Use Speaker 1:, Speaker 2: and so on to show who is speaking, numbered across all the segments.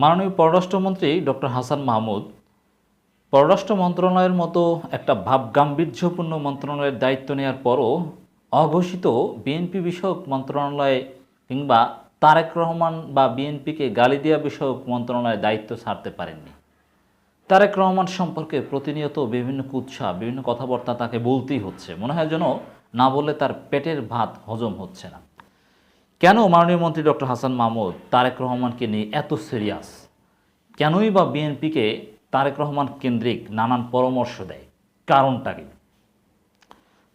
Speaker 1: মাননীয় পররাষ্ট্রমন্ত্রী ডক্টর হাসান মাহমুদ, পররাষ্ট্র মন্ত্রণালয়ের মতো একটা ভাবগাম্ভীর্যপূর্ণ মন্ত্রণালয়ের দায়িত্ব নেওয়ার পরও অঘোষিত বিএনপি বিষয়ক মন্ত্রণালয়ে কিংবা তারেক রহমান বা বিএনপিকে গালি দেওয়া বিষয়ক মন্ত্রণালয়ের দায়িত্ব ছাড়তে পারেননি। তারেক রহমান সম্পর্কে প্রতিনিয়ত বিভিন্ন কুৎসা, বিভিন্ন কথাবার্তা তাকে বলতেই হচ্ছে। মনে হয় যেন না বললে তার পেটের ভাত হজম হচ্ছে না। কেন মাননীয় মন্ত্রী ডক্টর হাসান মাহমুদ তারেক রহমানকে নিয়ে এত সিরিয়াস? কেনই বা বিএনপিকে তারেক রহমান কেন্দ্রিক নানান পরামর্শ দেয়? কারণটা কি?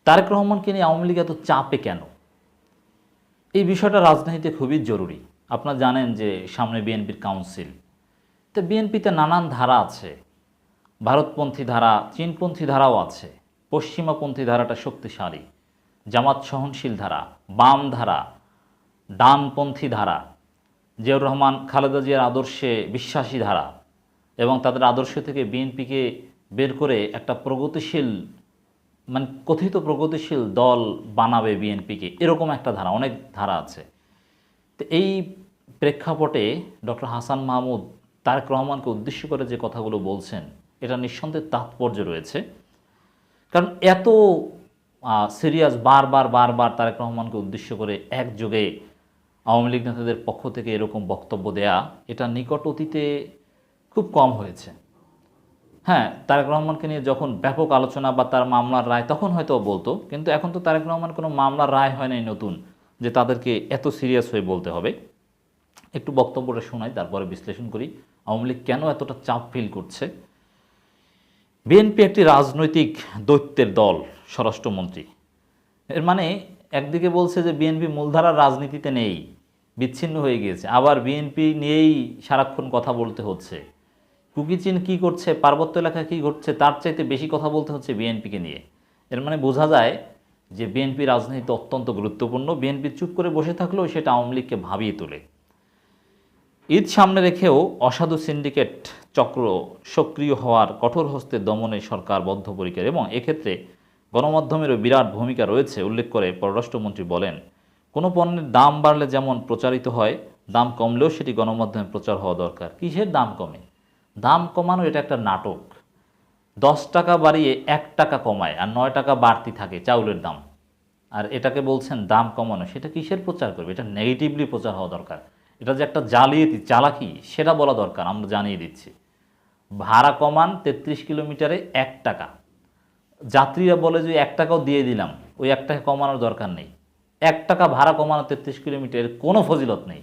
Speaker 1: তারেক রহমানকে নিয়ে আওয়ামী লীগ এত চাপে কেন? এই বিষয়টা রাজনীতিতে খুবই জরুরি। আপনারা জানেন যে সামনে বিএনপির কাউন্সিল। তো বিএনপিতে নানান ধারা আছে। ভারতপন্থী ধারা, চীনপন্থী ধারাও আছে। পশ্চিমাপন্থী ধারাটা শক্তিশালী। জামাত সহনশীল ধারা, বাম ধারা ডানপন্থী ধারা, জিয়াউর রহমান, খালেদা জিয়ার আদর্শে বিশ্বাসী ধারা এবং তাদের আদর্শ থেকে বিএনপিকে বের করে একটা প্রগতিশীল মানে কথিত প্রগতিশীল দল বানাবে বিএনপিকে, এরকম একটা ধারা, অনেক ধারা আছে। তো এই প্রেক্ষাপটে ডক্টর হাসান মাহমুদ তারেক রহমানকে উদ্দেশ্য করে যে কথাগুলো বলছেন, এটা নিঃসন্দেহে তাৎপর্য রয়েছে। কারণ এত সিরিয়াস বারবার বারবার তারেক রহমানকে উদ্দেশ্য করে একযোগে আওয়ামী লীগ নেতাদের পক্ষ থেকে এরকম বক্তব্য দেয়া, এটা নিকট অতীতে খুব কম হয়েছে। হ্যাঁ তারেক রহমানকে নিয়ে যখন ব্যাপক আলোচনা বা তার মামলার রায়, তখন হয়তো বলতো, কিন্তু এখন তো তারেক রহমান কোনো মামলার রায় হয় নাই নতুন, যে তাদেরকে এত সিরিয়াস হয়ে বলতে হবে। একটু বক্তব্যটা শোনাই, তারপরে বিশ্লেষণ করি, আওয়ামী লীগ কেন এতটা চাপ ফিল করছে? বিএনপি একটি রাজনৈতিক দৈত্যের দল, স্বরাষ্ট্রমন্ত্রী। এর মানে একদিকে বলছে যে বিএনপি মূলধারার রাজনীতিতে নেই, বিচ্ছিন্ন হয়ে গিয়েছে। আবার বিএনপি নিয়েই সারাক্ষণ কথা বলতে হচ্ছে। কুকিচিন কি করছে, পার্বত্য এলাকা কী ঘটছে, তার চাইতে বেশি কথা বলতে হচ্ছে বিএনপিকে নিয়ে। এর মানে বোঝা যায় যে বিএনপি রাজনীতি অত্যন্ত গুরুত্বপূর্ণ। বিএনপি চুপ করে বসে থাকলেও সেটা আওয়ামী লীগকে ভাবিয়ে তোলে। ঈদ সামনে রেখেও অসাধু সিন্ডিকেট চক্র সক্রিয় হওয়ার কঠোর হস্তে দমনে সরকার বদ্ধপরিকর এবং এক্ষেত্রে গণমাধ্যমেরও বিরাট ভূমিকা রয়েছে, উল্লেখ করে পররাষ্ট্রমন্ত্রী বলেন। কোনো পণ্যের দাম বাড়লে যেমন প্রচারিত হয়, দাম কমলেও সেটি গণমাধ্যমে প্রচার হওয়া দরকার। কিসের দাম কমে? দাম কমানো এটা একটা নাটক। দশ টাকা বাড়িয়ে এক টাকা কমায় আর নয় টাকা বাড়তি থাকে চাউলের দাম। আর এটাকে বলছেন দাম কমানো, সেটা কিসের প্রচার করবে? এটা নেগেটিভলি প্রচার হওয়া দরকার। এটা যে একটা জালিয়াতি, চালাকি, সেটা বলা দরকার, আমরা জানিয়ে দিচ্ছি। ভাড়া কমান তেত্রিশ কিলোমিটারে এক টাকা। যাত্রীরা বলে যে এক টাকাও দিয়ে দিলাম, ওই এক টাকা কমানোর দরকার নেই। এক টাকা ভাড়া কমানো তেত্রিশ কিলোমিটার কোনো ফজিলত নেই।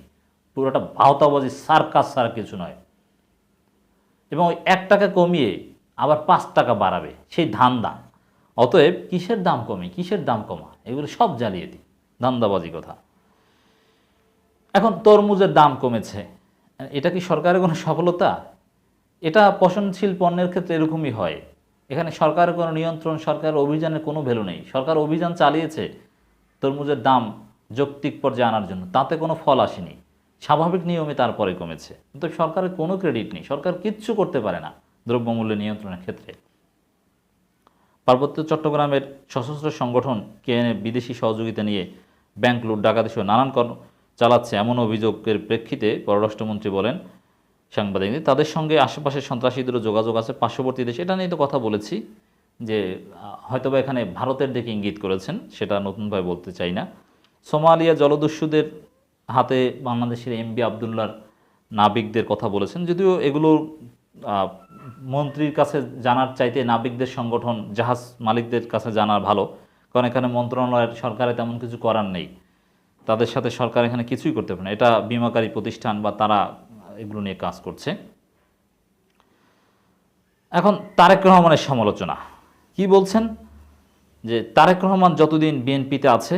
Speaker 1: পুরোটা ভাওতাবাজি, সার্কাস ছাড়া কিছু নয়। এবং ওই এক টাকা কমিয়ে আবার পাঁচ টাকা বাড়াবে, সেই ধান্দা অতএব কিসের দাম কমে, কিসের দাম কমা, এগুলো সব জ্বালিয়ে দিই। ধান্দাবাজি কথা। এখন তরমুজের দাম কমেছে। এটা কি সরকারের কোনো সফলতা? এটা পচনশীল পণ্যের ক্ষেত্রে এরকমই হয়। এখানে সরকারের কোনো নিয়ন্ত্রণ, সরকারের অভিযানের কোনো ভ্যালু নেই। সরকার অভিযান চালিয়েছে তরমুজের দাম যৌক্তিক পর্যায়ে আনার জন্য, তাতে কোনো ফল আসেনি। স্বাভাবিক নিয়মে তারপরে কমেছে। কিন্তু সরকারের কোনো ক্রেডিট নেই। সরকার কিচ্ছু করতে পারে না দ্রব্যমূল্য নিয়ন্ত্রণের ক্ষেত্রে। পার্বত্য চট্টগ্রামের সশস্ত্র সংগঠন কেএনএ বিদেশি সহযোগিতা নিয়ে ব্যাংক লুট ডাকাতি সহ নানান কর্ম চালাচ্ছে এমন অভিযোগের প্রেক্ষিতে পররাষ্ট্রমন্ত্রী বলেন সাংবাদিকদের তাদের সঙ্গে আশেপাশের সন্ত্রাসীদেরও যোগাযোগ আছে, পার্শ্ববর্তী দেশে। এটা নিয়ে তো কথা বলেছি যে হয়তোবা এখানে ভারতের দিকে ইঙ্গিত করেছেন, সেটা নতুনভাবে বলতে চাই না। সোমালিয়া জলদস্যুদের হাতে বাংলাদেশের এমবি আবদুল্লার নাবিকদের কথা বলেছেন। যদিও এগুলো মন্ত্রীর কাছে জানার চাইতে নাবিকদের সংগঠন জাহাজ মালিকদের কাছে জানা ভালো, কারণ এখানে মন্ত্রণালয়ের সরকারে তেমন কিছু করার নেই। তাদের সাথে সরকার এখানে কিছুই করতে পারে না। এটা বিমাকারী প্রতিষ্ঠান বা তারা এগুলো নিয়ে কাজ করছে। এখন তারেক রহমানের সমালোচনা। কি বলছেন? যে তারেক রহমান যতদিন বিএনপিতে আছে,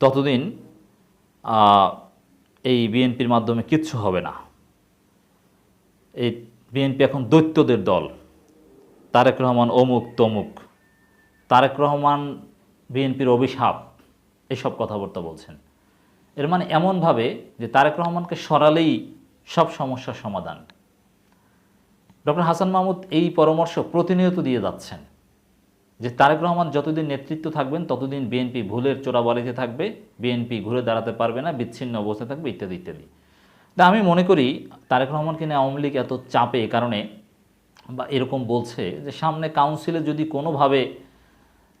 Speaker 1: ততদিন এই বিএনপির মাধ্যমে কিচ্ছু হবে না। এই বিএনপি এখন দৈত্যদের দল। তারেক রহমান অমুক তমুক। তারেক রহমান বিএনপির অভিশাপ, এসব কথাবার্তা বলছেন। এর মানে এমনভাবে যে তারেক রহমানকে সরালেই সব সমস্যার সমাধান। ডক্টর হাসান মাহমুদ এই পরামর্শ প্রতিনিয়ত দিয়ে যাচ্ছেন যে তারেক রহমান যতদিন নেতৃত্ব থাকবেন, ততদিন বিএনপি ভুলের চোরাবালিতে থাকবে, বিএনপি ঘুরে দাঁড়াতে পারবে না, বিচ্ছিন্ন অবস্থায় থাকবে, ইত্যাদি ইত্যাদি। তা আমি মনে করি তারেক রহমানকে নিয়ে আওয়ামী লীগ এত চাপে এ কারণে বা এরকম বলছে যে সামনে কাউন্সিলে যদি কোনোভাবে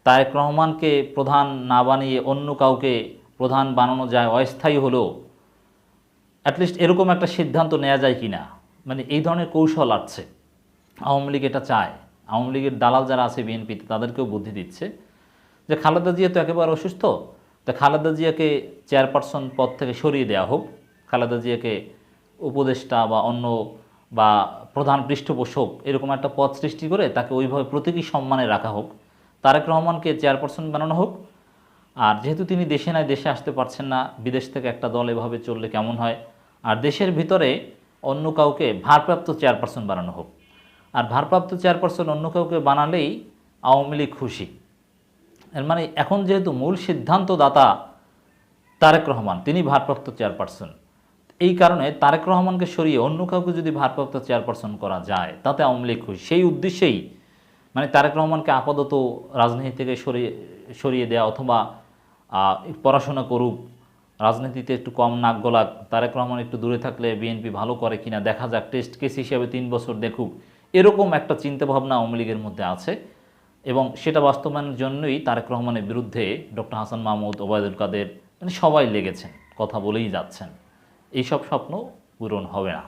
Speaker 1: তারেক রহমানকে প্রধান না বানিয়ে অন্য কাউকে প্রধান বানানো যায়, অস্থায়ী হলেও অ্যাটলিস্ট এরকম একটা সিদ্ধান্ত নেওয়া যায় কি না মানে এই ধরনের কৌশল আসছে আওয়ামী লীগ এটা চায়। আওয়ামী লীগের দালাল যারা আছে বিএনপিতে, তাদেরকেও বুদ্ধি দিচ্ছে। যে খালেদা জিয়া তো একেবারে অসুস্থ। তা খালেদা জিয়াকে চেয়ারপারসন পদ থেকে সরিয়ে দেওয়া হোক। খালেদা জিয়াকে উপদেষ্টা বা অন্য বা প্রধান পৃষ্ঠপোষক এরকম একটা পদ সৃষ্টি করে তাকে ওইভাবে প্রতীকী সম্মানে রাখা হোক। তারেক রহমানকে চেয়ারপারসন বানানো হোক। আর যেহেতু তিনি দেশে নাই, দেশে আসতে পারছেন না, বিদেশ থেকে একটা দল এভাবে চললে কেমন হয়? আর দেশের ভিতরে অন্য কাউকে ভারপ্রাপ্ত চেয়ারপারসন বানানো হোক। আর ভারপ্রাপ্ত চেয়ারপারসন অন্য কাউকে বানালেই আওয়ামী লীগ খুশি। এর মানে এখন যেহেতু মূল সিদ্ধান্তদাতা তারেক রহমান, তিনি ভারপ্রাপ্ত চেয়ারপারসন। এই কারণে তারেক রহমানকে সরিয়ে অন্য কাউকে যদি ভারপ্রাপ্ত চেয়ারপারসন করা যায়, তাতে আওয়ামী লীগ খুশি। সেই উদ্দেশ্যেই মানে তারেক রহমানকে আপাতত রাজনীতি থেকে সরিয়ে সরিয়ে দেওয়া অথবা পড়াশোনা করুক, রাজনীতিতে একটু কম নাক গলাক, তারেক রহমান একটু দূরে থাকলে বিএনপি ভালো করে কিনা, দেখা যাক টেস্ট কেস হিসেবে তিন বছর দেখুক। এরকম একটা চিন্তাভাবনা আওয়ামী লীগের মধ্যে আছে এবং সেটা বাস্তবায়নের জন্যই তারেক রহমানের বিরুদ্ধে ডক্টর হাসান মাহমুদ, ওবায়দুল কাদের মানে সবাই লেগেছেন, কথা বলেই যাচ্ছেন। এইসব স্বপ্ন পূরণ হবে না।